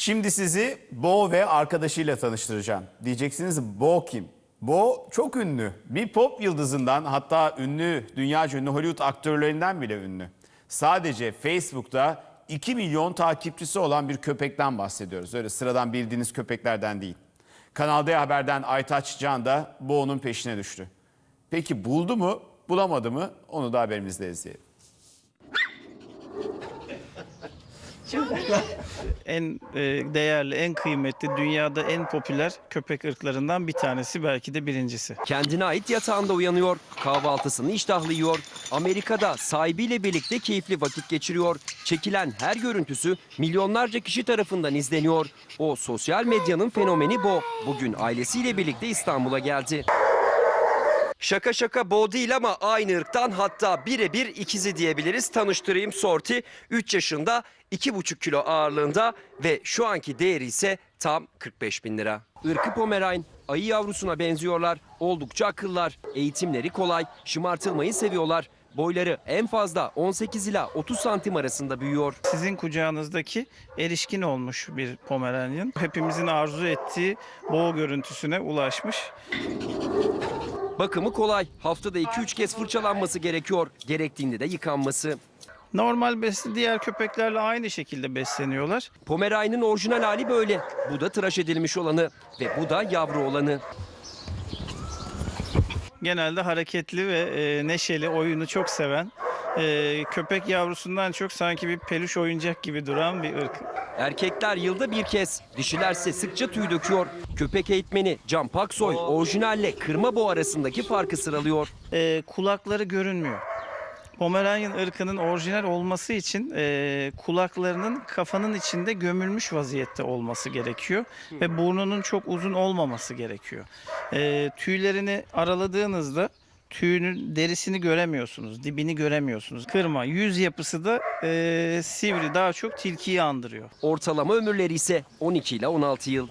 Şimdi sizi Bo ve arkadaşıyla tanıştıracağım. Diyeceksiniz Bo kim? Bo çok ünlü. Bir pop yıldızından hatta ünlü, dünyaca ünlü Hollywood aktörlerinden bile ünlü. Sadece Facebook'ta 2 milyon takipçisi olan bir köpekten bahsediyoruz. Öyle sıradan bildiğiniz köpeklerden değil. Kanal D Haber'den Aytaç Can da Bo'nun peşine düştü. Peki buldu mu, bulamadı mı? Onu da haberimizde izleyelim. en e, değerli, en kıymetli, dünyada en popüler köpek ırklarından bir tanesi belki de birincisi. Kendine ait yatağında uyanıyor, kahvaltısını iştahlı yiyor. Amerika'da sahibiyle birlikte keyifli vakit geçiriyor. Çekilen her görüntüsü milyonlarca kişi tarafından izleniyor. O sosyal medyanın fenomeni Bo. Bugün ailesiyle birlikte İstanbul'a geldi. Şaka şaka Bo değil ama aynı ırktan hatta birebir ikizi diyebiliriz. Tanıştırayım Sorti 3 yaşında 2,5 kilo ağırlığında ve şu anki değeri ise tam 45 bin lira. Irkı Pomerain ayı yavrusuna benziyorlar. Oldukça akıllar. Eğitimleri kolay. Şımartılmayı seviyorlar. Boyları en fazla 18 ila 30 santim arasında büyüyor. Sizin kucağınızdaki erişkin olmuş bir Pomeranian. Hepimizin arzu ettiği boğ görüntüsüne ulaşmış. Bakımı kolay. Haftada 2-3 kez fırçalanması gerekiyor. Gerektiğinde de yıkanması. Normal besli diğer köpeklerle aynı şekilde besleniyorlar. Pomeranian'ın orijinal hali böyle. Bu da tıraş edilmiş olanı ve bu da yavru olanı. Genelde hareketli ve e, neşeli, oyunu çok seven, e, köpek yavrusundan çok sanki bir peluş oyuncak gibi duran bir ırk. Erkekler yılda bir kez, dişilerse sıkça tüy döküyor. Köpek eğitmeni Can Paksoy orijinalle kırma boğa arasındaki farkı sıralıyor. E, kulakları görünmüyor. Pomeranian ırkının orijinal olması için e, kulaklarının kafanın içinde gömülmüş vaziyette olması gerekiyor ve burnunun çok uzun olmaması gerekiyor. E, tüylerini araladığınızda tüyünün derisini göremiyorsunuz, dibini göremiyorsunuz. Kırma, yüz yapısı da e, sivri, daha çok tilkiyi andırıyor. Ortalama ömürleri ise 12 ile 16 yıl.